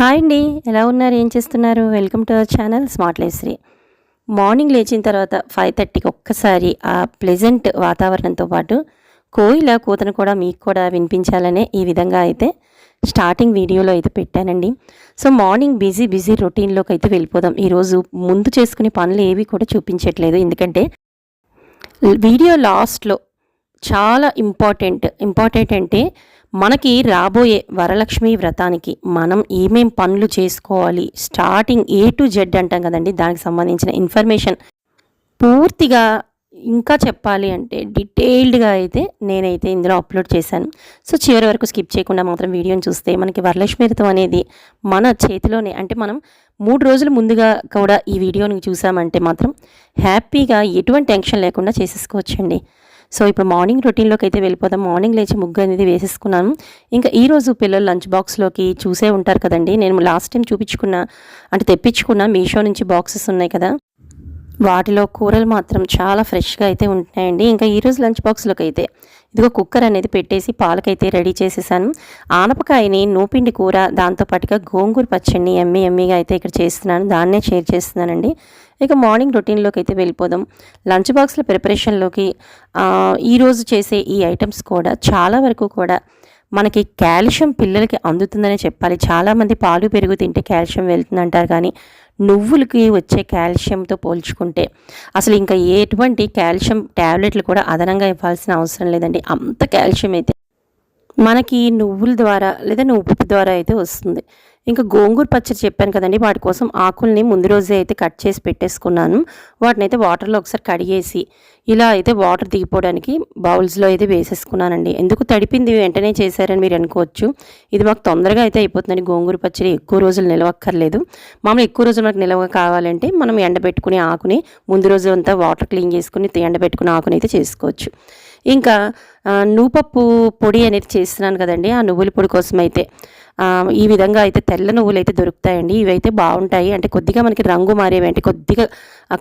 Hi అండి ఎలా ఉన్నారు ఏం చేస్తున్నారు? Welcome to our channel smart లైఫ్శ్రీ morning లేచిన తర్వాత ఫైవ్ థర్టీకి ఒక్కసారి ఆ ప్లెజెంట్ వాతావరణంతో పాటు కోయిల కూతను కూడా మీకు కూడా వినిపించాలనే ఈ విధంగా అయితే స్టార్టింగ్ వీడియోలో అయితే పెట్టానండి. సో మార్నింగ్ బిజీ బిజీ రొటీన్లోకి అయితే వెళ్ళిపోదాం. ఈరోజు ముందు చేసుకునే పనులు ఏవి కూడా చూపించట్లేదు. ఎందుకంటే వీడియో లాస్ట్లో చాలా ఇంపార్టెంట్ ఇంపార్టెంట్ అంటే మనకి రాబోయే వరలక్ష్మి వ్రతానికి మనం ఏమేం పనులు చేసుకోవాలి? స్టార్టింగ్ ఏ టు జెడ్ అంటాం కదండి. దానికి సంబంధించిన ఇన్ఫర్మేషన్ పూర్తిగా ఇంకా చెప్పాలి అంటే డీటెయిల్డ్గా అయితే నేనైతే ఇందులో అప్లోడ్ చేశాను. సో చివరి వరకు స్కిప్ చేయకుండా మాత్రం వీడియోని చూస్తే మనకి వరలక్ష్మి వ్రతం అనేది మన చేతిలోనే అంటే మనం మూడు రోజుల ముందుగా కూడా ఈ వీడియోని చూసామంటే మాత్రం హ్యాపీగా ఎటువంటి టెన్షన్ లేకుండా చేసేసుకోవచ్చండి. సో ఇప్పుడు మార్నింగ్ రొటీన్లోకి అయితే వెళ్ళిపోదాం. మార్నింగ్ లేచి ముగ్గు అనేది వేసేసుకున్నాను. ఇంకా ఈరోజు పిల్లలు లంచ్ బాక్స్లోకి చూసే ఉంటారు కదండి. నేను లాస్ట్ టైం చూపించుకున్న అంటే తెప్పించుకున్న మీషో నుంచి బాక్సెస్ ఉన్నాయి కదా. వాటిలో కూరలు మాత్రం చాలా ఫ్రెష్గా అయితే ఉంటున్నాయండి. ఇంకా ఈరోజు లంచ్ బాక్స్లోకి అయితే ఇదిగో కుక్కర్ అనేది పెట్టేసి పాలకైతే రెడీ చేసేసాను. ఆనపకాయని నూపిండి కూర దాంతోపాటుగా గోంగూర పచ్చడిని ఎమ్మి ఎమ్మిగా అయితే ఇక్కడ చేస్తున్నాను. దాన్నే షేర్ చేస్తున్నానండి. ఇక మార్నింగ్ రొటీన్లోకి అయితే వెళ్ళిపోదాం. లంచ్ బాక్స్ల ప్రిపరేషన్లోకి ఈరోజు చేసే ఈ ఐటమ్స్ కూడా చాలా వరకు కూడా మనకి కాల్షియం పిల్లలకి అందుతుందనే చెప్పాలి. చాలామంది పాలు పెరుగు తింటే కాల్షియం వెళ్తుందంటారు కానీ నువ్వులకి వచ్చే కాల్షియంతో పోల్చుకుంటే అసలు ఇంకా ఎటువంటి కాల్షియం ట్యాబ్లెట్లు కూడా అదనంగా ఇవ్వాల్సిన అవసరం లేదండి. అంత కాల్షియం అయితే మనకి నువ్వుల ద్వారా లేదా నువ్వు ద్వారా అయితే వస్తుంది. ఇంకా గోంగూర పచ్చడి చెప్పాను కదండి వాటి కోసం ఆకుల్ని ముందు రోజే అయితే కట్ చేసి పెట్టేసుకున్నాను. వాటిని అయితే వాటర్లో ఒకసారి కడిగేసి ఇలా అయితే వాటర్ దిగిపోవడానికి బౌల్స్లో అయితే వేసేసుకున్నానండి. ఎందుకు తడిపింది వెంటనే చేశారని మీరు అనుకోవచ్చు. ఇది మాకు తొందరగా అయితే అయిపోతుందండి గోంగూర పచ్చడి ఎక్కువ రోజులు నిలవక్కర్లేదు. మామూలు ఎక్కువ రోజులు మనకు నిలవ కావాలంటే మనం ఎండబెట్టుకునే ఆకుని ముందు రోజు అంతా వాటర్ క్లీన్ చేసుకుని ఎండబెట్టుకుని ఆకుని అయితే చేసుకోవచ్చు. ఇంకా నూపప్పు పొడి అనేది చేస్తున్నాను కదండి ఆ నువ్వుల పొడి కోసం అయితే ఈ విధంగా అయితే తెల్ల నువ్వులు అయితే దొరుకుతాయండి. ఇవైతే బాగుంటాయి. అంటే కొద్దిగా మనకి రంగు మారేవి కొద్దిగా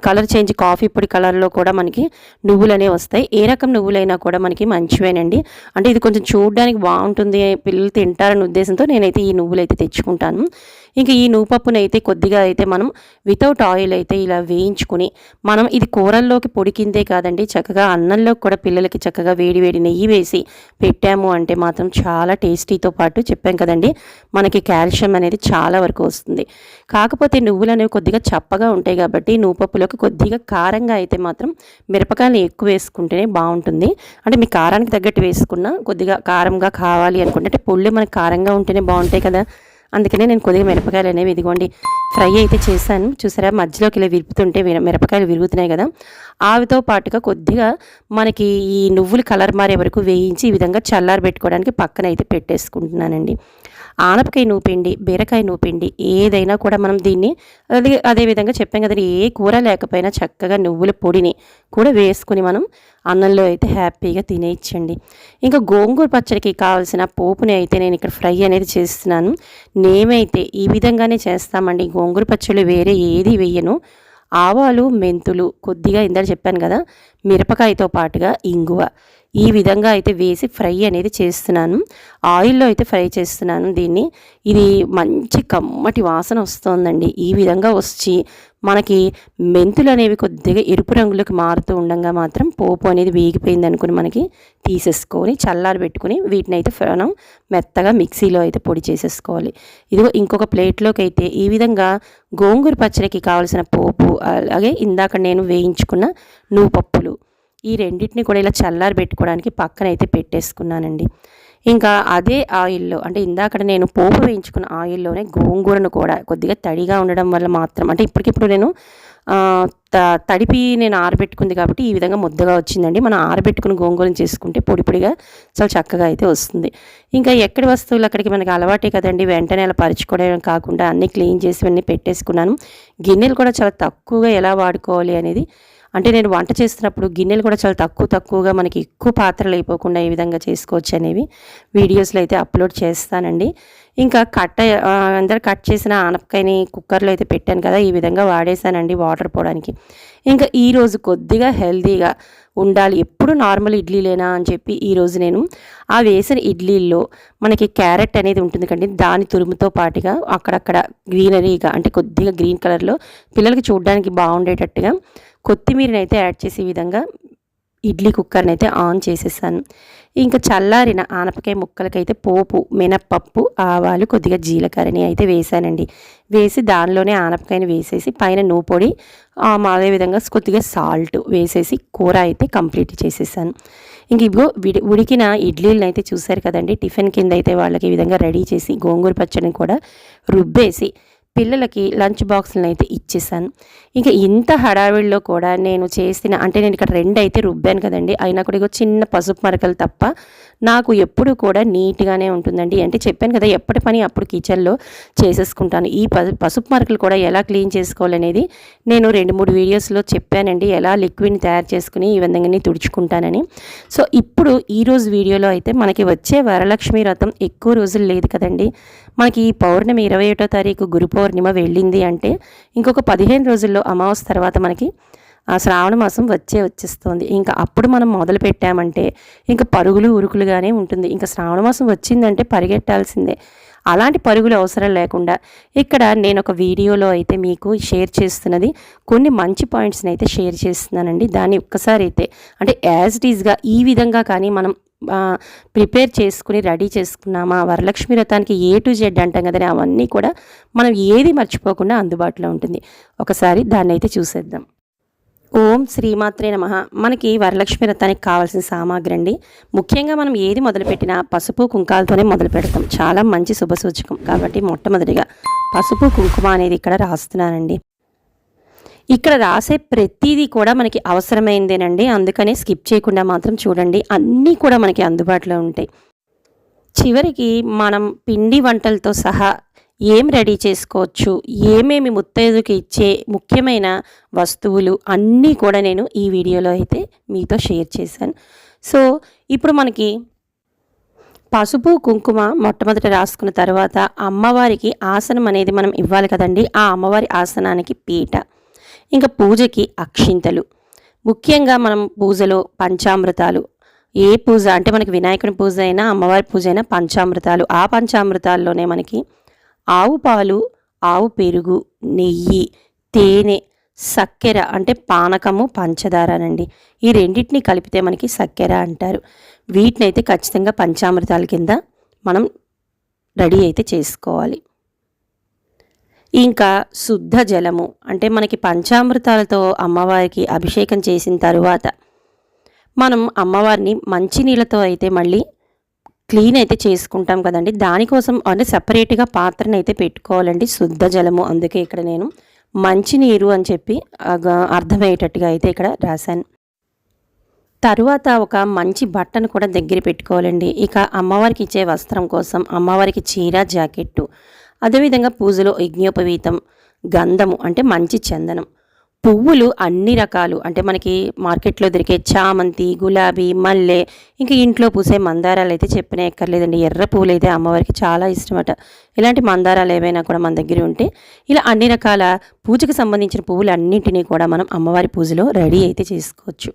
కలర్ చేంజ్ కాఫీ పొడి కలర్లో కూడా మనకి నువ్వులు వస్తాయి. ఏ రకం నువ్వులైనా కూడా మనకి మంచివేనండి. అంటే ఇది కొంచెం చూడడానికి బాగుంటుంది. పిల్లలు తింటారనే ఉద్దేశంతో నేనైతే ఈ నువ్వులు అయితే తెచ్చుకుంటాను. ఇంకా ఈ నువ్వుపప్పును అయితే కొద్దిగా అయితే మనం వితౌట్ ఆయిల్ అయితే ఇలా వేయించుకుని మనం ఇది కూరల్లోకి పొడికిందే కాదండి. చక్కగా అన్నంలో కూడా పిల్లలకి చక్కగా వేడి వేడి నెయ్యి వేసి పెట్టాము అంటే మాత్రం చాలా టేస్టీతో పాటు చెప్పాం కదండి. మనకి కాల్షియం అనేది చాలా వరకు వస్తుంది. కాకపోతే నువ్వులు అనేవి కొద్దిగా చప్పగా ఉంటాయి కాబట్టి నువ్వుపప్పులోకి కొద్దిగా కారంగా అయితే మాత్రం మిరపకాయలు ఎక్కువ వేసుకుంటేనే బాగుంటుంది. అంటే మీ కారానికి తగ్గట్టు వేసుకున్న కొద్దిగా కారంగా కావాలి అనుకుంటే అంటే పొళ్ళు మనకి కారంగా ఉంటేనే బాగుంటాయి కదా. అందుకనే నేను కొద్దిగా మిరపకాయలు అనేవి ఇదిగోండి ఫ్రై అయితే చేశాను. చూసారా? మధ్యలోకి ఇలా విరుపుతుంటే మిరపకాయలు విరుగుతున్నాయి కదా. ఆవితో పాటుగా కొద్దిగా మనకి ఈ నువ్వులు కలర్ మారే వరకు వేయించి ఈ విధంగా చల్లారి పెట్టుకోవడానికి పక్కన అయితే పెట్టేసుకుంటున్నానండి. ఆనపకాయ నూపిండి బీరకాయ నూపిండి ఏదైనా కూడా మనం దీన్ని అదే అదేవిధంగా చెప్పాం కదా ఏ కూర లేకపోయినా చక్కగా నువ్వుల పొడిని కూడా వేసుకుని మనం అన్నంలో అయితే హ్యాపీగా తినేయచ్చండి. ఇంకా గోంగూర పచ్చడికి కావాల్సిన పోపుని అయితే నేను ఇక్కడ ఫ్రై అనేది చేస్తున్నాను. నేమైతే ఈ విధంగానే చేస్తామండి. గోంగూర పచ్చడి వేరే ఏది వేయను. ఆవాలు మెంతులు కొద్దిగా ఇందాక చెప్పాను కదా మిరపకాయతో పాటుగా ఇంగువ. ఈ విధంగా అయితే వేసి ఫ్రై అనేది చేస్తున్నాను. ఆయిల్లో అయితే ఫ్రై చేస్తున్నాను దీన్ని. ఇది మంచి కమ్మటి వాసన వస్తుందండి. ఈ విధంగా వచ్చి మనకి మెంతులు అనేవి కొద్దిగా ఎరుపు రంగులోకి మారుతూ ఉండగా మాత్రం పోపు అనేది వేగిపోయింది అనుకుని మనకి తీసేసుకొని చల్లారి పెట్టుకుని వీటిని అయితే మనం మెత్తగా మిక్సీలో అయితే పొడి చేసేసుకోవాలి. ఇదిగో ఇంకొక ప్లేట్లోకి అయితే ఈ విధంగా గోంగూర పచ్చడికి కావాల్సిన పోపు అలాగే ఇందాక నేను వేయించుకున్న నువ్వు పప్పులు ఈ రెండింటిని కూడా ఇలా చల్లారి పెట్టుకోవడానికి పక్కన అయితే పెట్టేసుకున్నానండి. ఇంకా అదే ఆయిల్లో అంటే ఇందాక నేను పోపు వేయించుకున్న ఆయిల్లోనే గోంగూరను కూడా కొద్దిగా తడిగా ఉండడం వల్ల మాత్రం అంటే ఇప్పటికిప్పుడు నేను తడిపి నేను ఆరబెట్టుకుంది కాబట్టి ఈ విధంగా ముద్దగా వచ్చిందండి. మనం ఆరబెట్టుకుని గోంగూరను చేసుకుంటే పొడి పొడిగా చాలా చక్కగా అయితే వస్తుంది. ఇంకా ఎక్కడి వస్తువులు అక్కడికి మనకి అలవాటే కదండి. వెంటనే అలా పరుచుకోవడం కాకుండా అన్నీ క్లీన్ చేసి అన్నీ పెట్టేసుకున్నాను. గిన్నెలు కూడా చాలా తక్కువగా ఎలా వాడుకోవాలి అనేది అంటే నేను వంట చేస్తున్నప్పుడు గిన్నెలు కూడా చాలా తక్కువ తక్కువగా మనకి ఎక్కువ పాత్రలు అయిపోకుండా ఏ విధంగా చేసుకోవచ్చు అనేవి వీడియోస్లో అయితే అప్లోడ్ చేస్తానండి. ఇంకా కట్ అందరు కట్ చేసిన ఆనపకాయని కుక్కర్లో అయితే పెట్టాను కదా ఈ విధంగా వాడేసానండి వాటర్ పోవడానికి. ఇంకా ఈరోజు కొద్దిగా హెల్తీగా ఉండాలి ఎప్పుడు నార్మల్ ఇడ్లీలేనా అని చెప్పి ఈరోజు నేను ఆ వేసిన ఇడ్లీల్లో మనకి క్యారెట్ అనేది ఉంటుంది కండి దాని తురుముతో పాటుగా అక్కడక్కడ గ్రీనరీగా అంటే కొద్దిగా గ్రీన్ కలర్లో పిల్లలకి చూడడానికి బాగుండేటట్టుగా కొత్తిమీరని అయితే యాడ్ చేసే విధంగా ఇడ్లీ కుక్కర్ని అయితే ఆన్ చేసేసాను. ఇంకా చల్లారిన ఆనపకాయ ముక్కలకైతే పోపు మినప్పప్పు ఆవాలు కొద్దిగా జీలకర్రని అయితే వేసానండి. వేసి దానిలోనే ఆనపకాయని వేసేసి పైన నువ్వు పొడి అదేవిధంగా కొద్దిగా సాల్ట్ వేసేసి కూర అయితే కంప్లీట్ చేసేసాను. ఇంక ఇగో విడి ఉడికిన ఇడ్లీలను అయితే చూశారు కదండి టిఫిన్ కింద అయితే వాళ్ళకి ఈ విధంగా రెడీ చేసి గోంగూర పచ్చడిని కూడా రుబ్బేసి పిల్లలకి లంచ్ బాక్స్లను అయితే ఇచ్చేసాను ఇంకా ఇంత హడావిడిలో కూడా నేను చేసిన అంటే నేను ఇక్కడ రెండు అయితే రుబ్బాను కదండి. అయినా కూడా ఇగో చిన్న పసుపు మరకలు తప్ప నాకు ఎప్పుడు కూడా నీట్గానే ఉంటుందండి. అంటే చెప్పాను కదా ఎప్పటి పని అప్పుడు కిచెన్లో చేసేసుకుంటాను. ఈ పసుపు మరకలు కూడా ఎలా క్లీన్ చేసుకోవాలనేది నేను రెండు మూడు వీడియోస్లో చెప్పానండి. ఎలా లిక్విడ్ని తయారు చేసుకుని ఈ విధంగానే తుడుచుకుంటానని. సో ఇప్పుడు ఈరోజు వీడియోలో అయితే మనకి వచ్చే వరలక్ష్మి వ్రతం ఎక్కువ రోజులు లేదు కదండి. మనకి ఈ పౌర్ణమి ఇరవై ఒకటో తారీఖు గురు పౌర్ణిమ వెళ్ళింది అంటే ఇంకొక పదిహేను రోజుల్లో అమావాస్య తర్వాత మనకి ఆ శ్రావణ మాసం వచ్చే వచ్చేస్తుంది. ఇంకా అప్పుడు మనం మొదలు పెట్టామంటే ఇంకా పరుగులు ఉరుకులుగానే ఉంటుంది. ఇంకా శ్రావణ మాసం వచ్చిందంటే పరిగెట్టాల్సిందే. అలాంటి పరుగులు అవసరం లేకుండా ఇక్కడ నేను ఒక వీడియోలో అయితే మీకు షేర్ చేస్తున్నది కొన్ని మంచి పాయింట్స్ని అయితే షేర్ చేస్తున్నానండి. దాన్ని ఒక్కసారి అయితే అంటే యాజ్ ఇట్ ఈజ్గా ఈ విధంగా కానీ మనం ప్రిపేర్ చేసుకుని రెడీ చేసుకున్నామా? వరలక్ష్మి వ్రతానికి ఏ టు జెడ్ అంటాం కదా అవన్నీ కూడా మనం ఏది మర్చిపోకుండా అందుబాటులో ఉంటుంది. ఒకసారి దాన్ని అయితే చూసేద్దాం. ఓం శ్రీమాత్రే నమ. మనకి వరలక్ష్మి వ్రతానికి కావాల్సిన సామాగ్రి అండి. ముఖ్యంగా మనం ఏది మొదలుపెట్టినా పసుపు కుంకాలతోనే మొదలు పెడతాం. చాలా మంచి శుభసూచకం కాబట్టి మొట్టమొదటిగా పసుపు కుంకుమ అనేది ఇక్కడ రాస్తున్నానండి. ఇక్కడ రాసే ప్రతిదీ కూడా మనకి అవసరమైందేనండి. అందుకనే స్కిప్ చేయకుండా మాత్రం చూడండి. అన్నీ కూడా మనకి అందుబాటులో ఉంటాయి. చివరికి మనం పిండి వంటలతో సహా ఏం రెడీ చేసుకోవచ్చు? ఏమేమి ముత్తైదుకి ఇచ్చే ముఖ్యమైన వస్తువులు? అన్నీ కూడా నేను ఈ వీడియోలో అయితే మీతో షేర్ చేశాను. సో ఇప్పుడు మనకి పసుపు కుంకుమ మొట్టమొదట రాసుకున్న తర్వాత అమ్మవారికి ఆసనం అనేది మనం ఇవ్వాలి కదండి. ఆ అమ్మవారి ఆసనానికి పీట. ఇంకా పూజకి అక్షింతలు. ముఖ్యంగా మనం పూజలో పంచామృతాలు. ఏ పూజ అంటే మనకి వినాయకుని పూజ అయినా అమ్మవారి పూజ అయినా పంచామృతాలు. ఆ పంచామృతాల్లోనే మనకి ఆవు పాలు ఆవు పెరుగు నెయ్యి తేనె సక్కెర అంటే పానకము పంచదారనండి ఈ రెండింటిని కలిపితే మనకి సక్కెర అంటారు. వీటిని అయితే ఖచ్చితంగా పంచామృతాల కింద మనం రెడీ అయితే చేసుకోవాలి. ఇంకా శుద్ధ జలము అంటే మనకి పంచామృతాలతో అమ్మవారికి అభిషేకం చేసిన తరువాత మనం అమ్మవారిని మంచినీళ్ళతో అయితే మళ్ళీ క్లీన్ అయితే చేసుకుంటాం కదండి. దానికోసం అంటే సపరేట్గా పాత్రను అయితే పెట్టుకోవాలండి శుద్ధ జలము. అందుకే ఇక్కడ నేను మంచినీరు అని చెప్పి అర్థమయ్యేటట్టుగా అయితే ఇక్కడ రాశాను. తరువాత ఒక మంచి బట్టను కూడా దగ్గర పెట్టుకోవాలండి. ఇక అమ్మవారికి ఇచ్చే వస్త్రం కోసం అమ్మవారికి చీర జాకెట్టు అదేవిధంగా పూజలో యజ్ఞోపవీతం గంధము అంటే మంచి చందనం. పువ్వులు అన్ని రకాలు అంటే మనకి మార్కెట్లో దొరికే చామంతి గులాబీ మల్లె ఇంకా ఇంట్లో పూసే మందారాలు అయితే చెప్పినా ఎక్కర్లేదండి ఎర్ర పువ్వులు అయితే అమ్మవారికి చాలా ఇష్టమట. ఇలాంటి మందారాలు ఏవైనా కూడా మన దగ్గర ఉంటే ఇలా అన్ని రకాల పూజకు సంబంధించిన పువ్వులు అన్నింటినీ కూడా మనం అమ్మవారి పూజలో రెడీ అయితే చేసుకోవచ్చు.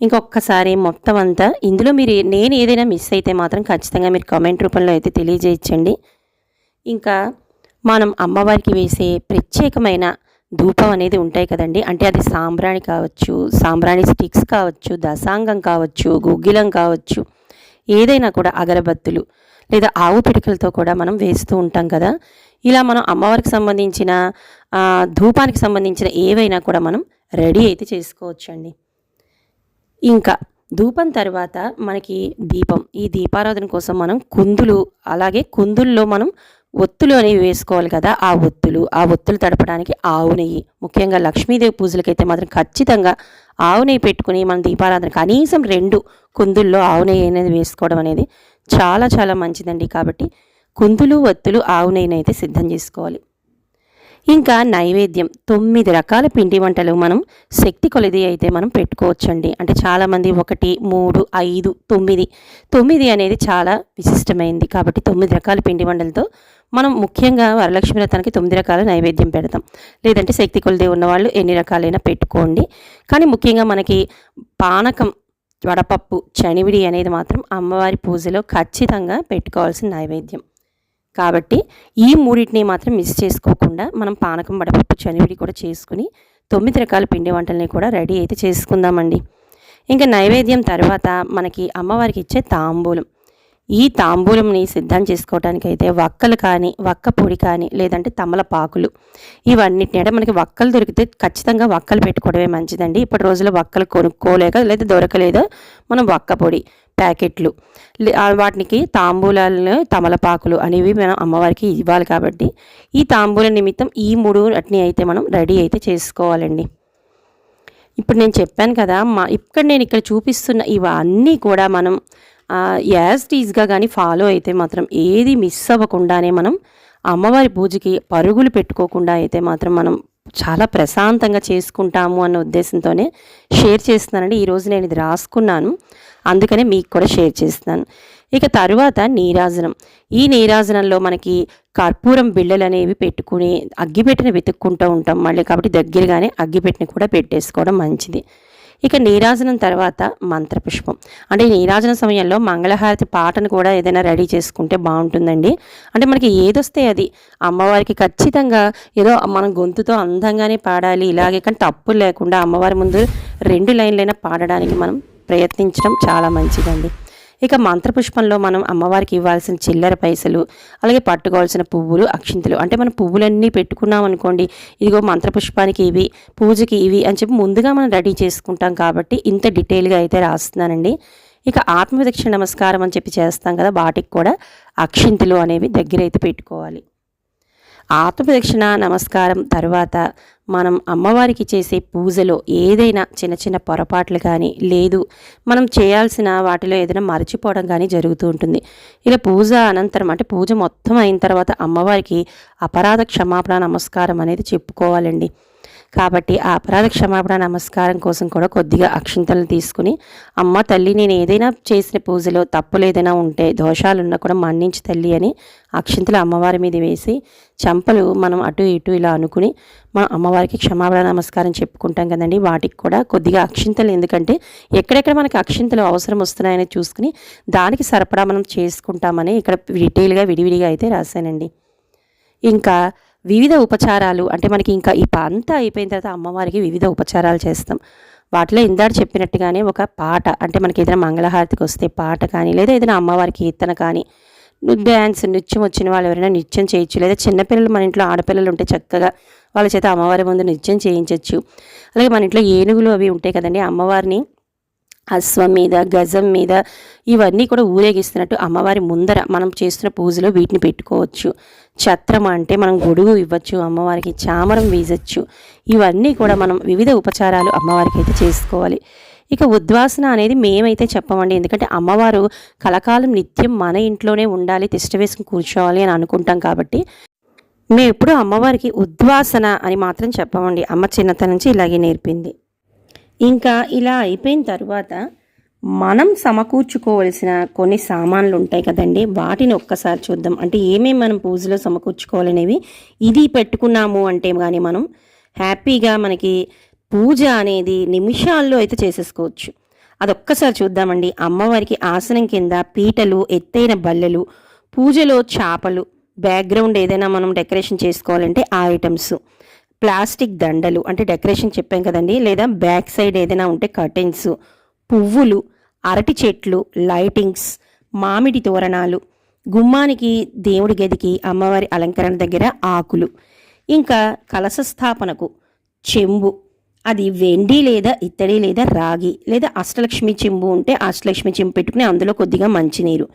ఇంకొకసారి మొత్తం అంతా ఇందులో మీరు నేను ఏదైనా మిస్ అయితే మాత్రం ఖచ్చితంగా మీరు కామెంట్ రూపంలో అయితే తెలియజేయచ్చండి. ఇంకా మనం అమ్మవారికి వేసే ప్రత్యేకమైన ధూపం అనేది ఉంటాయి కదండి. అంటే అది సాంబ్రాణి కావచ్చు సాంబ్రాణి స్టిక్స్ కావచ్చు దశాంగం కావచ్చు గుగ్గిలం కావచ్చు ఏదైనా కూడా అగరబత్తులు లేదా ఆవు పిడికలతో కూడా మనం వేస్తూ ఉంటాం కదా. ఇలా మనం అమ్మవారికి సంబంధించిన ధూపానికి సంబంధించిన ఏవైనా కూడా మనం రెడీ అయితే చేసుకోవచ్చండి. ఇంకా ధూపం తర్వాత మనకి దీపం. ఈ దీపారాధన కోసం మనం కుందులు అలాగే కుందుల్లో మనం ఒత్తులు అనేవి వేసుకోవాలి కదా ఆ ఒత్తులు. ఆ ఒత్తులు తడపడానికి ఆవు నెయ్యి. ముఖ్యంగా లక్ష్మీదేవి పూజలకైతే మాత్రం ఖచ్చితంగా ఆవు నెయ్యి పెట్టుకుని మన దీపారాధన కనీసం రెండు కుందుల్లో ఆవు నెయ్యి అనేది వేసుకోవడం అనేది చాలా చాలా మంచిదండి. కాబట్టి కుందులు ఒత్తులు ఆవు నెయ్యిని అయితే సిద్ధం చేసుకోవాలి. ఇంకా నైవేద్యం. తొమ్మిది రకాల పిండి వంటలు మనం శక్తి కొలిది అయితే మనం పెట్టుకోవచ్చండి. అంటే చాలామంది ఒకటి మూడు ఐదు తొమ్మిది. తొమ్మిది అనేది చాలా విశిష్టమైంది. కాబట్టి తొమ్మిది రకాల పిండి వంటలతో మనం ముఖ్యంగా వరలక్ష్మి వ్రతానికి తొమ్మిది రకాల నైవేద్యం పెడతాం. లేదంటే శక్తి కొలిదే ఉన్నవాళ్ళు ఎన్ని రకాలైనా పెట్టుకోండి. కానీ ముఖ్యంగా మనకి పానకం వడపప్పు చనివిడి అనేది మాత్రం అమ్మవారి పూజలో ఖచ్చితంగా పెట్టుకోవాల్సిన నైవేద్యం. కాబట్టి ఈ మూడింటిని మాత్రం మిస్ చేసుకోకుండా మనం పానకం వడపప్పు చనివిడి కూడా చేసుకుని తొమ్మిది రకాల పిండి వంటల్ని కూడా రెడీ అయితే చేసుకుందామండి. ఇంకా నైవేద్యం తర్వాత మనకి అమ్మవారికి ఇచ్చే తాంబూలం. ఈ తాంబూలంని సిద్ధం చేసుకోవడానికైతే అయితే వక్కలు కానీ వక్క పొడి కానీ లేదంటే తమలపాకులు ఇవన్నిటిని అంటే మనకి వక్కలు దొరికితే ఖచ్చితంగా వక్కలు పెట్టుకోవడమే మంచిదండి. ఇప్పటి రోజుల్లో వక్కలు కొనుక్కోలేక లేదా దొరకలేదో మనం వక్క పొడి ప్యాకెట్లు. వాటికి తాంబూలాలను తమలపాకులు అనేవి మనం అమ్మవారికి ఇవ్వాలి కాబట్టి ఈ తాంబూల నిమిత్తం ఈ మూడు అట్ని అయితే మనం రెడీ అయితే చేసుకోవాలండి. ఇప్పుడు నేను చెప్పాను కదా మా ఇక్కడ నేను ఇక్కడ చూపిస్తున్న ఇవన్నీ కూడా మనం యాజ్ టీజ్గా కానీ ఫాలో అయితే మాత్రం ఏది మిస్ అవ్వకుండానే మనం అమ్మవారి పూజకి పరుగులు పెట్టుకోకుండా అయితే మాత్రం మనం చాలా ప్రశాంతంగా చేసుకుంటాము అన్న ఉద్దేశంతోనే షేర్ చేస్తున్నానండి. ఈరోజు నేను ఇది రాసుకున్నాను. అందుకనే మీకు కూడా షేర్ చేస్తున్నాను. ఇక తరువాత నీరాజనం. ఈ నీరాజనంలో మనకి కర్పూరం బిళ్ళలు అనేవి పెట్టుకుని అగ్గిపెట్టిన వెతుక్కుంటూ ఉంటాం మళ్ళీ కాబట్టి దగ్గరగానే అగ్గిపెట్టిన కూడా పెట్టేసుకోవడం మంచిది. ఇక నీరాజనం తర్వాత మంత్రపుష్పం. అంటే నీరాజన సమయంలో మంగళహారతి పాటను కూడా ఏదైనా రెడీ చేసుకుంటే బాగుంటుందండి. అంటే మనకి ఏదొస్తే అది. అమ్మవారికి ఖచ్చితంగా ఏదో మనం గొంతుతో అందంగానే పాడాలి ఇలాగే కానీ తప్పు లేకుండా అమ్మవారి ముందు రెండు లైన్లైనా పాడడానికి మనం ప్రయత్నించడం చాలా మంచిదండి. ఇక మంత్రపుష్పంలో మనం అమ్మవారికి ఇవ్వాల్సిన చిల్లర పైసలు అలాగే పట్టుకోవాల్సిన పువ్వులు అక్షింతలు. అంటే మనం పువ్వులన్నీ పెట్టుకున్నాం అనుకోండి ఇదిగో మంత్రపుష్పానికి ఇవి పూజకి ఇవి అని చెప్పి ముందుగా మనం రెడీ చేసుకుంటాం కాబట్టి ఇంత డీటెయిల్గా అయితే రాస్తున్నానండి. ఇక ఆత్మవిదక్షిణ నమస్కారం అని చెప్పి చేస్తాం కదా వాటికి కూడా అక్షింతలు అనేవి దగ్గర అయితే పెట్టుకోవాలి ఆత్మదక్షిణ నమస్కారం తర్వాత మనం అమ్మవారికి చేసే పూజలో ఏదైనా చిన్న చిన్న పొరపాట్లు కానీ లేదు మనం చేయాల్సిన వాటిలో ఏదైనా మర్చిపోవడం కానీ జరుగుతూ ఉంటుంది. ఇలా పూజ అనంతరం అంటే పూజ మొత్తం అయిన తర్వాత అమ్మవారికి అపరాధ క్షమాపణ నమస్కారం అనేది చెప్పుకోవాలండి. కాబట్టి ఆ అపరాధ క్షమాపణ నమస్కారం కోసం కూడా కొద్దిగా అక్షింతలు తీసుకుని అమ్మ తల్లి నేను ఏదైనా చేసిన పూజలో తప్పులు ఏదైనా ఉంటే దోషాలున్నా కూడా మన్నించి తల్లి అని అక్షింతలు అమ్మవారి మీద వేసి చంపలు మనం అటు ఇటు ఇలా అనుకుని మనం అమ్మవారికి క్షమాపణ నమస్కారం చెప్పుకుంటాం కదండి. వాటికి కూడా కొద్దిగా అక్షింతలు. ఎందుకంటే ఎక్కడెక్కడ మనకి అక్షింతలు అవసరం వస్తున్నాయని చూసుకుని దానికి సరిపడా మనం చేసుకుంటామని ఇక్కడ డీటెయిల్గా విడివిడిగా అయితే రాశానండి. ఇంకా వివిధ ఉపచారాలు అంటే మనకి ఇంకా ఈ అంతా అయిపోయిన తర్వాత అమ్మవారికి వివిధ ఉపచారాలు చేస్తాం. వాటిలో ఇందాక చెప్పినట్టుగానే ఒక పాట అంటే మనకి ఏదైనా మంగళహారతికి వస్తే పాట కానీ లేదా ఏదైనా అమ్మవారికి కీర్తన కానీ డ్యాన్స్ నృత్యం వచ్చిన వాళ్ళు ఎవరైనా నృత్యం చేయొచ్చు లేదా చిన్నపిల్లలు మన ఇంట్లో ఆడపిల్లలు ఉంటే చక్కగా వాళ్ళ చేత అమ్మవారి ముందు నృత్యం చేయించవచ్చు అలాగే మన ఇంట్లో ఏనుగులు అవి ఉంటాయి కదండి అమ్మవారిని అశ్వం మీద గజం మీద ఇవన్నీ కూడా ఊరేగిస్తున్నట్టు అమ్మవారి ముందర మనం చేస్తున్న పూజలో వీటిని పెట్టుకోవచ్చు. ఛత్రం అంటే మనం గొడుగు ఇవ్వచ్చు అమ్మవారికి చామరం వీజచ్చు. ఇవన్నీ కూడా మనం వివిధ ఉపచారాలు అమ్మవారికి అయితే చేసుకోవాలి. ఇక ఉద్వాసన అనేది మేమైతే చెప్పమండి. ఎందుకంటే అమ్మవారు కలకాలం నిత్యం మన ఇంట్లోనే ఉండాలి తిష్ట వేసుకుని కూర్చోవాలి అని అనుకుంటాం కాబట్టి మేము ఎప్పుడూ అమ్మవారికి ఉద్వాసన అని మాత్రం చెప్పమండి. అమ్మ చిన్నతనం నుంచి ఇలాగే నేర్పింది. ఇంకా ఇలా అయిపోయిన తర్వాత మనం సమకూర్చుకోవలసిన కొన్ని సామాన్లు ఉంటాయి కదండి. వాటిని ఒక్కసారి చూద్దాం. అంటే ఏమేమి మనం పూజలో సమకూర్చుకోవాలనేవి. ఇది పెట్టుకున్నాము అంటే కానీ మనం హ్యాపీగా మనకి పూజ అనేది నిమిషాల్లో అయితే చేసేసుకోవచ్చు. అదొక్కసారి చూద్దామండి. అమ్మవారికి ఆసనం కింద పీటలు ఎత్తైన బల్లెలు పూజలో చేపలు బ్యాక్గ్రౌండ్ ఏదైనా మనం డెకరేషన్ చేసుకోవాలంటే ఆ ఐటమ్స్. ప్లాస్టిక్ దండలు అంటే డెకరేషన్ చెప్పాం కదండి లేదా బ్యాక్ సైడ్ ఏదైనా ఉంటే కర్టెన్స్ పువ్వులు అరటి చెట్లు లైటింగ్స్ మామిడి తోరణాలు గుమ్మానికి దేవుడి గదికి అమ్మవారి అలంకరణ దగ్గర ఆకులు. ఇంకా కలశ స్థాపనకు చెంబు అది వెండి లేదా ఇత్తడి లేదా రాగి లేదా అష్టలక్ష్మి చెంబు ఉంటే అష్టలక్ష్మి చెంబు పెట్టుకుని అందులో కొద్దిగా మంచినీరు.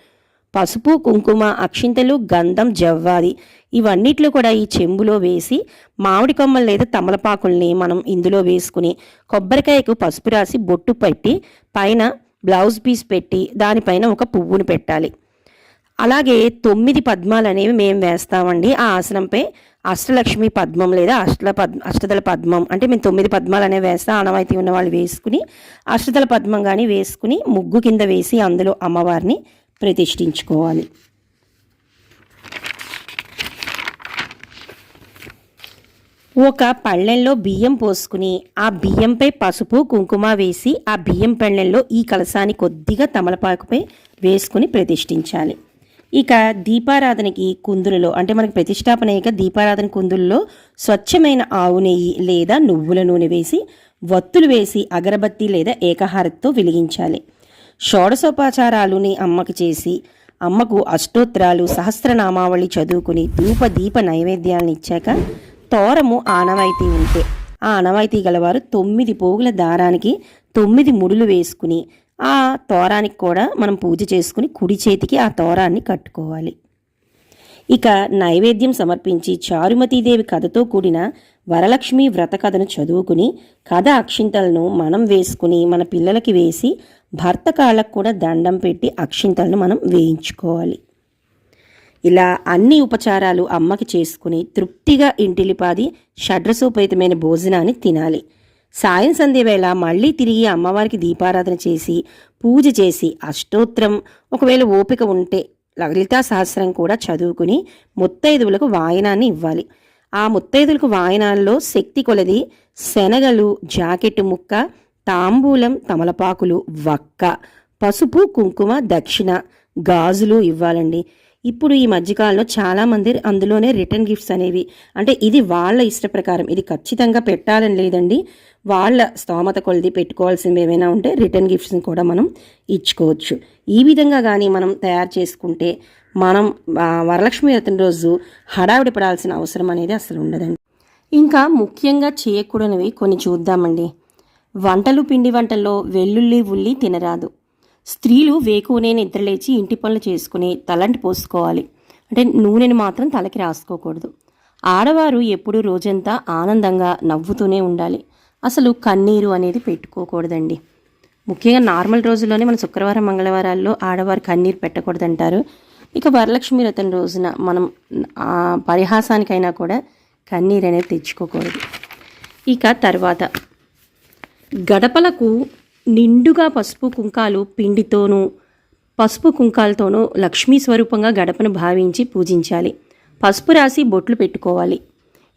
పసుపు కుంకుమ అక్షింతలు గంధం జవ్వాది ఇవన్నిట్లో కూడా ఈ చెంబులో వేసి మామిడి కొమ్మలు లేదా తమలపాకుల్ని మనం ఇందులో వేసుకుని కొబ్బరికాయకు పసుపు రాసి బొట్టు పెట్టి పైన బ్లౌజ్ పీస్ పెట్టి దానిపైన ఒక పువ్వును పెట్టాలి. అలాగే తొమ్మిది పద్మాలు అనేవి మేము వేస్తామండి. ఆ ఆసనంపై అష్టలక్ష్మి పద్మం లేదా అష్టల పద్ అష్టదళ పద్మం అంటే మేము తొమ్మిది పద్మాలు అనేవి వేస్తాం ఆనవాయితీ ఉన్న వాళ్ళు వేసుకుని అష్టదళ పద్మం కానీ వేసుకుని ముగ్గు కింద వేసి అందులో అమ్మవారిని ప్రతిష్ఠించుకోవాలి. ఒక పళ్ళెంలో బియ్యం పోసుకుని ఆ బియ్యంపై పసుపు కుంకుమ వేసి ఆ బియ్యం పళ్ళెంలో ఈ కలసాన్ని కొద్దిగా తమలపాకుపై వేసుకుని ప్రతిష్ఠించాలి. ఇక దీపారాధనకి కుందులలో అంటే మనకి ప్రతిష్టాపన ఇక దీపారాధన కుందుల్లో స్వచ్ఛమైన ఆవు నెయ్యి లేదా నువ్వుల నూనె వేసి వత్తులు వేసి అగరబత్తి లేదా ఏకహారతితో వెలిగించాలి. షోడశోపాచారాలుని అమ్మకి చేసి అమ్మకు అష్టోత్తరాలు సహస్రనామావళి చదువుకుని ధూప దీప నైవేద్యాలను ఇచ్చాక తోరము ఆనవాయితీ ఉంటే ఆ ఆనవాయితీ గలవారు తొమ్మిది పోగుల దారానికి తొమ్మిది ముడులు వేసుకుని ఆ తోరానికి కూడా మనం పూజ చేసుకుని కుడి చేతికి ఆ తోరాన్ని కట్టుకోవాలి. ఇక నైవేద్యం సమర్పించి చారుమతీదేవి కథతో కూడిన వరలక్ష్మి వ్రత కథను చదువుకుని కథ అక్షింతలను మనం వేసుకుని మన పిల్లలకి వేసి భర్త కాళ్ళకు కూడా దండం పెట్టి అక్షింతలను మనం వేయించుకోవాలి. ఇలా అన్ని ఉపచారాలు అమ్మకి చేసుకుని తృప్తిగా ఇంటిలిపాది షడ్రసోపేతమైన భోజనాన్ని తినాలి. సాయం సంధ్య వేళ మళ్ళీ తిరిగి అమ్మవారికి దీపారాధన చేసి పూజ చేసి అష్టోత్తరం ఒకవేళ ఓపిక ఉంటే లలితా సహస్రం కూడా చదువుకుని ముత్తైదువులకు వాయనాన్ని ఇవ్వాలి. ఆ ముత్తైదులకు వాయనాల్లో శక్తి కొలది శనగలు జాకెట్ ముక్క తాంబూలం తమలపాకులు వక్క పసుపు కుంకుమ దక్షిణ గాజులు ఇవ్వాలండి. ఇప్పుడు ఈ మధ్యకాలంలో చాలామంది అందులోనే రిటర్న్ గిఫ్ట్స్ అనేవి. అంటే ఇది వాళ్ళ ఇష్ట ప్రకారం. ఇది ఖచ్చితంగా పెట్టాలని లేదండి. వాళ్ళ స్తోమత కొలిది పెట్టుకోవాల్సినవి ఏమైనా ఉంటే రిటర్న్ గిఫ్ట్స్ని కూడా మనం ఇచ్చుకోవచ్చు. ఈ విధంగా కానీ మనం తయారు చేసుకుంటే మనం వరలక్ష్మి వ్రతం రోజు హడావిడి పడాల్సిన అవసరం అనేది అసలు ఉండదండి. ఇంకా ముఖ్యంగా చేయకూడనివి కొన్ని చూద్దామండి. వంటలు పిండి వంటల్లో వెల్లుల్లి ఉల్లి తినరాదు. స్త్రీలు వేకువనే నిద్రలేచి ఇంటి పనులు చేసుకుని తలంటి పోసుకోవాలి. అంటే నూనెని మాత్రం తలకి రాసుకోకూడదు. ఆడవారు ఎప్పుడూ రోజంతా ఆనందంగా నవ్వుతూనే ఉండాలి. అసలు కన్నీరు అనేది పెట్టుకోకూడదండి. ముఖ్యంగా నార్మల్ రోజుల్లోనే మన శుక్రవారం మంగళవారాల్లో ఆడవారు కన్నీరు పెట్టకూడదంటారు. ఇక వరలక్ష్మి రథం రోజున మనం పరిహాసానికైనా కూడా కన్నీరు అనేది తెచ్చుకోకూడదు. ఇక తర్వాత గడపలకు నిండుగా పసుపు కుంకాలు పిండితోనూ పసుపు కుంకాలతోనూ లక్ష్మీ స్వరూపంగా గడపను భావించి పూజించాలి. పసుపు రాసి బొట్లు పెట్టుకోవాలి.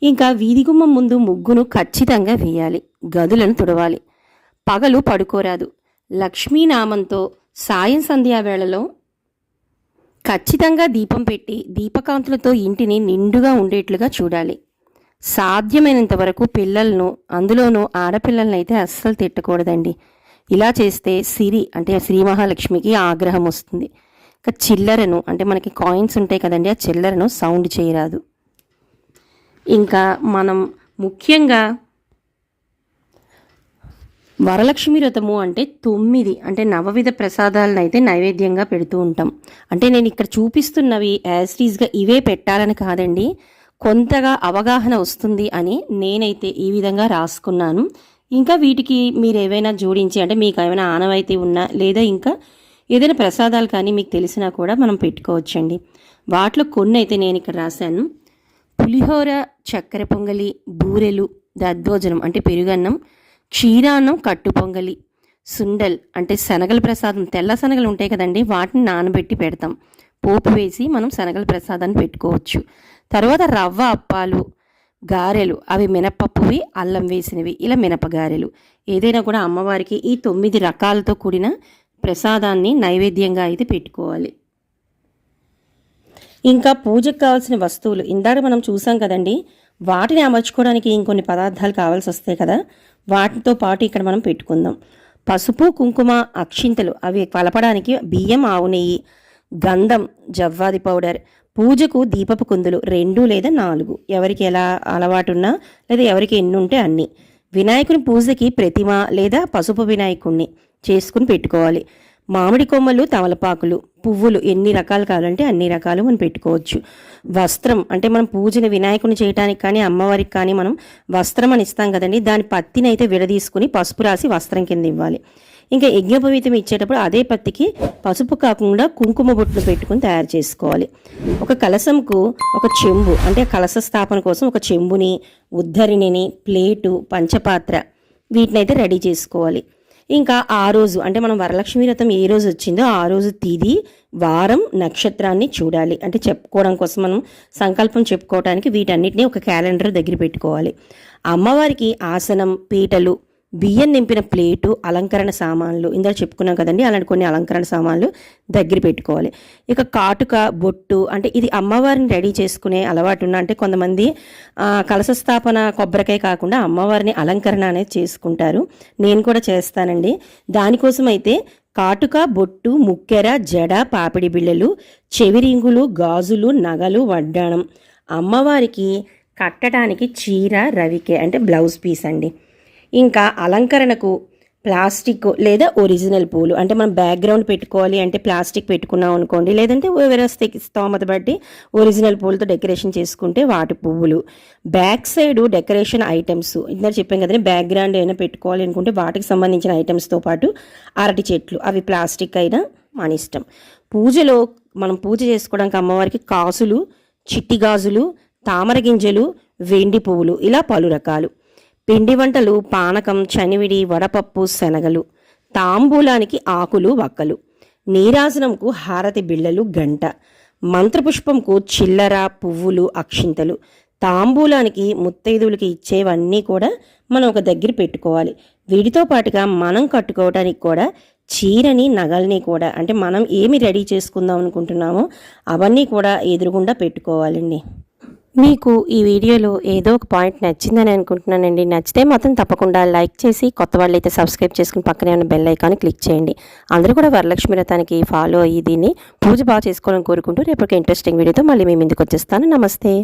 ఇంకా వీధి గుమ్మం ముందు ముగ్గును ఖచ్చితంగా వేయాలి. గదులను తుడవాలి. పగలు పడుకోరాదు. లక్ష్మీనామంతో సాయం సంధ్యా వేళలో ఖచ్చితంగా దీపం పెట్టి దీపకాంతులతో ఇంటిని నిండుగా ఉండేట్లుగా చూడాలి. సాధ్యమైనంత వరకు పిల్లలను అందులోనూ ఆడపిల్లలను అయితే అస్సలు తిట్టకూడదండి. ఇలా చేస్తే సిరి అంటే శ్రీ మహాలక్ష్మికి ఆగ్రహం వస్తుంది. ఇంకా చిల్లరను అంటే మనకి కాయిన్స్ ఉంటాయి కదండి ఆ చిల్లరను సౌండ్ చేయరాదు. ఇంకా మనం ముఖ్యంగా వరలక్ష్మి వ్రతము అంటే తొమ్మిది అంటే నవవిధ ప్రసాదాలను అయితే నైవేద్యంగా పెడుతూ ఉంటాం. అంటే నేను ఇక్కడ చూపిస్తున్నవి యాజ్టీజ్గా ఇవే పెట్టాలని కాదండి. కొంతగా అవగాహన వస్తుంది అని నేనైతే ఈ విధంగా రాసుకున్నాను. ఇంకా వీటికి మీరు ఏవైనా జోడించి అంటే మీకు ఏమైనా ఆనవాయితీ ఉన్నా లేదా ఇంకా ఏదైనా ప్రసాదాలు కానీ మీకు తెలిసినా కూడా మనం పెట్టుకోవచ్చండి. వాటిలో కొన్ని అయితే నేను ఇక్కడ రాశాను. పులిహోర చక్కెర పొంగలి బూరెలు దద్దోజనం అంటే పెరుగన్నం క్షీరాన్నం కట్టు పొంగలి సుండల్ అంటే శనగల ప్రసాదం తెల్ల శనగలు ఉంటాయి కదండి వాటిని నానబెట్టి పెడతాం. పోపు వేసి మనం శనగల ప్రసాదాన్ని పెట్టుకోవచ్చు. తర్వాత రవ్వ అప్పాలు గారెలు అవి మినపప్పువి అల్లం వేసినవి ఇలా మినపగారెలు ఏదైనా కూడా అమ్మవారికి ఈ తొమ్మిది రకాలతో కూడిన ప్రసాదాన్ని నైవేద్యంగా అయితే పెట్టుకోవాలి. ఇంకా పూజకు కావాల్సిన వస్తువులు. ఇందాక మనం చూసాం కదండి వాటిని అమర్చుకోవడానికి ఇంకొన్ని పదార్థాలు కావాల్సి వస్తాయి కదా వాటితో పాటు ఇక్కడ మనం పెట్టుకుందాం. పసుపు కుంకుమ అక్షింతలు అవి కలపడానికి బియ్యం ఆవు నెయ్యి గంధం జవ్వాది పౌడర్ పూజకు దీపపు కుందులు రెండు లేదా నాలుగు. ఎవరికి ఎలా అలవాటున్నా లేదా ఎవరికి ఎన్ని ఉంటే అన్ని. వినాయకుని పూజకి ప్రతిమ లేదా పసుపు వినాయకుణ్ణి చేసుకుని పెట్టుకోవాలి. మామిడి కొమ్మలు తమలపాకులు పువ్వులు ఎన్ని రకాలు కావాలంటే అన్ని రకాలు మనం పెట్టుకోవచ్చు. వస్త్రం అంటే మనం పూజని వినాయకుని చేయడానికి కానీ అమ్మవారికి కానీ మనం వస్త్రం అని ఇస్తాం కదండి. దాని పత్తిని అయితే విడదీసుకుని పసుపు రాసి వస్త్రం కింద ఇవ్వాలి. ఇంకా యజ్ఞోపవీతం ఇచ్చేటప్పుడు అదే పత్తికి పసుపు కాకుండా కుంకుమ బొట్టును పెట్టుకుని తయారు చేసుకోవాలి. ఒక కలసంకు ఒక చెంబు అంటే కలస స్థాపన కోసం ఒక చెంబుని ఉద్ధరిణిని ప్లేటు పంచపాత్ర వీటినైతే రెడీ చేసుకోవాలి. ఇంకా ఆ రోజు అంటే మనం వరలక్ష్మి వ్రతం ఏ రోజు వచ్చిందో ఆ రోజు తిది వారం నక్షత్రాన్ని చూడాలి. అంటే చెప్పుకోవడం కోసం మనం సంకల్పం చెప్పుకోవడానికి వీటన్నిటిని ఒక క్యాలెండర్ దగ్గర పెట్టుకోవాలి. అమ్మవారికి ఆసనం పీటలు బియ్యం నింపిన ప్లేటు అలంకరణ సామాన్లు ఇందులో చెప్పుకున్నాం కదండి అలాంటి కొన్ని అలంకరణ సామాన్లు దగ్గర పెట్టుకోవాలి. ఇక కాటుక బొట్టు అంటే ఇది అమ్మవారిని రెడీ చేసుకునే అలవాటు ఉన్న అంటే కొంతమంది కలశ స్థాపన కొబ్బరికాయ కాకుండా అమ్మవారిని అలంకరణ అనేది చేసుకుంటారు. నేను కూడా చేస్తానండి. దానికోసం అయితే కాటుక బొట్టు ముక్కెర జడ పాపిడి బిళ్ళలు చెవిరింగులు గాజులు నగలు వడ్డాణం. అమ్మవారికి కట్టడానికి చీర రవికే అంటే బ్లౌజ్ పీస్ అండి. ఇంకా అలంకరణకు ప్లాస్టిక్ లేదా ఒరిజినల్ పూలు అంటే మనం బ్యాక్గ్రౌండ్ పెట్టుకోవాలి అంటే ప్లాస్టిక్ పెట్టుకున్నాం అనుకోండి లేదంటే వ్యవస్థ స్తోమత బట్టి ఒరిజినల్ పూలతో డెకరేషన్ చేసుకుంటే వాటి పువ్వులు. బ్యాక్ సైడ్ డెకరేషన్ ఐటమ్స్ ఇందాక చెప్పాం కదండి బ్యాక్గ్రౌండ్ ఏమైనా పెట్టుకోవాలి అనుకుంటే వాటికి సంబంధించిన ఐటమ్స్తో పాటు అరటి చెట్లు అవి ప్లాస్టిక్ అయినా మన ఇష్టం. పూజలో మనం పూజ చేసుకోవడానికి అమ్మవారికి కాసులు చిట్టి గాజులు తామర గింజలు వెండి పువ్వులు ఇలా పలు రకాలు. పిండి వంటలు పానకం చనివిడి వడపప్పు శనగలు తాంబూలానికి ఆకులు వక్కలు నీరాజనంకు హారతి బిళ్ళలు గంట మంత్రపుష్పంకు చిల్లర పువ్వులు అక్షింతలు తాంబూలానికి ముత్తైదువులకి ఇచ్చేవన్నీ కూడా మనం ఒక దగ్గర పెట్టుకోవాలి. వీటితో పాటుగా మనం కట్టుకోవడానికి కూడా చీరని నగల్ని కూడా అంటే మనం ఏమి రెడీ చేసుకుందాం అనుకుంటున్నామో అవన్నీ కూడా ఎదురుగుండా పెట్టుకోవాలండి. మీకు ఈ వీడియోలో ఏదో ఒక పాయింట్ నచ్చిందని అనుకుంటున్నానండి. నచ్చితే మాత్రం తప్పకుండా లైక్ చేసి కొత్త వాళ్ళు అయితే సబ్స్క్రైబ్ చేసుకుని పక్కనే ఉన్న బెల్ ఐకాన్ క్లిక్ చేయండి. అందరూ కూడా వరలక్ష్మి రథానికి ఫాలో అయ్యి దీన్ని పూజ బాగా చేసుకోవాలని కోరుకుంటూ రేపు ఒక ఇంట్రెస్టింగ్ వీడియోతో మళ్ళీ మీ ముందుకు వచ్చేస్తాను. నమస్తే.